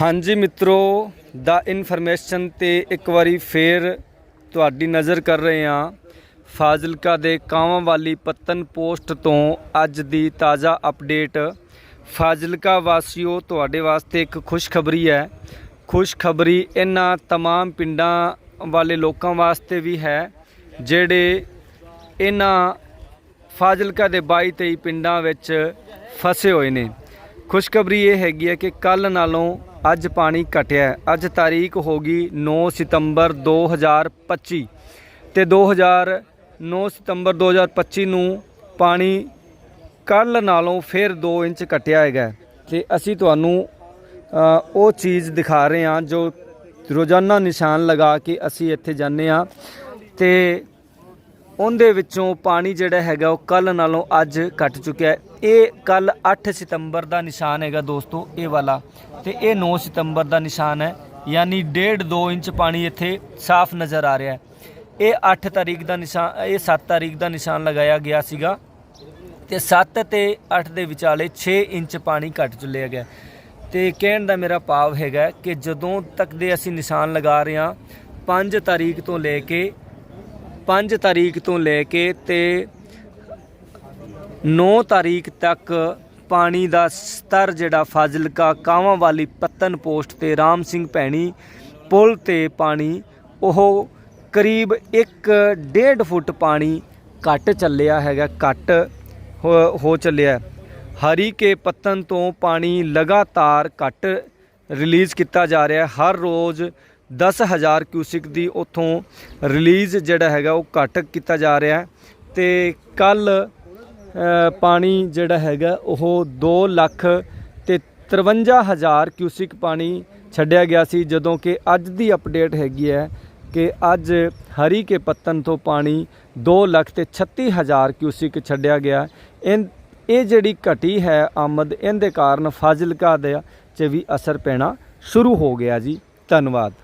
ਹਾਂਜੀ ਮਿੱਤਰੋ ਦਾ ਇਨਫੋਰਮੇਸ਼ਨ ਤੇ ਇੱਕ ਵਾਰੀ ਫੇਰ ਤੁਹਾਡੀ ਨਜ਼ਰ ਕਰ ਰਹੇ ਹਾਂ ਫਾਜ਼ਿਲਕਾ ਦੇ ਕਾਵਾਂ ਵਾਲੀ ਪੱਤਨ ਪੋਸਟ ਤੋਂ ਅੱਜ ਦੀ ਤਾਜ਼ਾ ਅਪਡੇਟ ਫਾਜ਼ਿਲਕਾ ਵਾਸੀਓ ਤੁਹਾਡੇ ਵਾਸਤੇ ਇੱਕ ਖੁਸ਼ਖਬਰੀ ਹੈ ਖੁਸ਼ਖਬਰੀ ਇਹਨਾਂ तमाम ਪਿੰਡਾਂ ਵਾਲੇ ਲੋਕਾਂ ਵਾਸਤੇ ਵੀ ਹੈ ਜਿਹੜੇ ਇਹਨਾਂ ਫਾਜ਼ਿਲਕਾ ਦੇ 22 23 ਪਿੰਡਾਂ ਵਿੱਚ ਫਸੇ ਹੋਏ ਨੇ ਖੁਸ਼ਖਬਰੀ ਇਹ ਹੈਗੀ ਹੈ ਕਿ ਕੱਲ ਨਾਲੋਂ ਅੱਜ ਪਾਣੀ ਘਟਿਆ ਅੱਜ ਤਾਰੀਖ ਹੋ ਗਈ 9 ਸਤੰਬਰ 2025 ਤੇ 2009 ਸਤੰਬਰ 2025 ਨੂੰ ਪਾਣੀ ਕੱਲ ਨਾਲੋਂ ਫਿਰ 2 ਇੰਚ ਘਟਿਆ ਹੈਗਾ ਹੈ। ਤੇ ਅਸੀਂ ਤੁਹਾਨੂੰ ਉਹ ਚੀਜ਼ ਦਿਖਾ ਰਹੇ ਹਾਂ ਜੋ ਰੋਜ਼ਾਨਾ ਨਿਸ਼ਾਨ ਲਗਾ ਕੇ ਅਸੀਂ ਇੱਥੇ ਜਾਂਦੇ ਹਾਂ ਤੇ ਉਹਦੇ ਵਿੱਚੋਂ ਪਾਣੀ ਜਿਹੜਾ ਹੈਗਾ ਉਹ ਕੱਲ ਨਾਲੋਂ ਅੱਜ ਘਟ ਚੁੱਕਿਆ ਹੈ। ਇਹ ਕੱਲ 8 ਸਤੰਬਰ ਦਾ ਨਿਸ਼ਾਨ ਹੈਗਾ ਦੋਸਤੋ, ਇਹ ਵਾਲਾ। ਤੇ ਇਹ 9 ਸਤੰਬਰ ਦਾ ਨਿਸ਼ਾਨ ਹੈ। ਯਾਨੀ 1.5 2 ਇੰਚ ਪਾਣੀ ਇੱਥੇ ਸਾਫ਼ ਨਜ਼ਰ ਆ ਰਿਹਾ ਹੈ। ਇਹ 8 ਤਾਰੀਖ ਦਾ ਨਿਸ਼ਾਨ, ਇਹ 7 ਤਾਰੀਖ ਦਾ ਨਿਸ਼ਾਨ ਲਗਾਇਆ ਗਿਆ ਸੀਗਾ। ਤੇ 7 ਤੇ 8 ਦੇ ਵਿਚਾਲੇ 6 ਇੰਚ ਪਾਣੀ ਘਟ ਚੁੱਲਿਆ ਗਿਆ। ਤੇ ਕਹਿਣ ਦਾ ਮੇਰਾ ਭਾਵ ਹੈਗਾ ਕਿ ਜਦੋਂ ਤੱਕ ਦੇ ਅਸੀਂ ਨਿਸ਼ਾਨ ਲਗਾ ਰਹੇ ਹਾਂ 5 ਤਾਰੀਖ ਤੋਂ ਲੈ ਕੇ 5 ਤਾਰੀਖ ਤੋਂ ਲੈ ਕੇ ਤੇ 9 ਤਾਰੀਖ ਤੱਕ ਪਾਣੀ ਦਾ ਸਤਰ ਜਿਹੜਾ ਫਾਜ਼ਿਲਕਾ ਕਾਵਾਂ ਵਾਲੀ ਪੱਤਨ ਪੋਸਟ ਤੇ ਰਾਮ ਸਿੰਘ ਭੈਣੀ ਪੁਲ ਤੇ ਪਾਣੀ, ਉਹ ਕਰੀਬ 1.5 ਫੁੱਟ ਪਾਣੀ ਘੱਟ ਚੱਲਿਆ ਹੈਗਾ, ਘੱਟ ਹੋ- ਹੋ ਚੱਲਿਆ ਹਰੀ ਕੇ ਪੱਤਨ ਤੋਂ ਪਾਣੀ ਲਗਾਤਾਰ ਘੱਟ ਰਿਲੀਜ਼ ਕੀਤਾ ਜਾ ਰਿਹਾ ਹਰ ਰੋਜ਼ 10000 ਕਿਊਸਿਕ ਦੀ ਉਥੋਂ ਰਿਲੀਜ਼ ਜਿਹੜਾ ਹੈਗਾ ਉਹ ਘਟ ਕੀਤਾ ਜਾ ਰਿਹਾ ਹੈ। ਤੇ ਕੱਲ ਪਾਣੀ ਜਿਹੜਾ ਹੈਗਾ ਉਹ 2 ਲੱਖ ਤੇ 53000 ਕਿਊਸਿਕ ਪਾਣੀ ਛੱਡਿਆ ਗਿਆ ਸੀ, ਜਦੋਂ ਕਿ ਅੱਜ ਦੀ ਅਪਡੇਟ ਹੈਗੀ ਹੈ ਕਿ ਅੱਜ ਹਰੀ ਕੇ ਪੱਤਨ ਤੋਂ ਪਾਣੀ 2 ਲੱਖ ਤੇ 36000 ਕਿਊਸਿਕ ਛੱਡਿਆ ਗਿਆ। ਇਹ ਇਹ ਜਿਹੜੀ ਘਟੀ ਹੈ ਆਮਦ, ਇਹਦੇ ਕਾਰਨ ਫਾਜ਼ਿਲਕਾ ਦੇ ਚ ਵੀ ਅਸਰ ਪੈਣਾ ਸ਼ੁਰੂ ਹੋ ਗਿਆ ਜੀ। ਧੰਨਵਾਦ।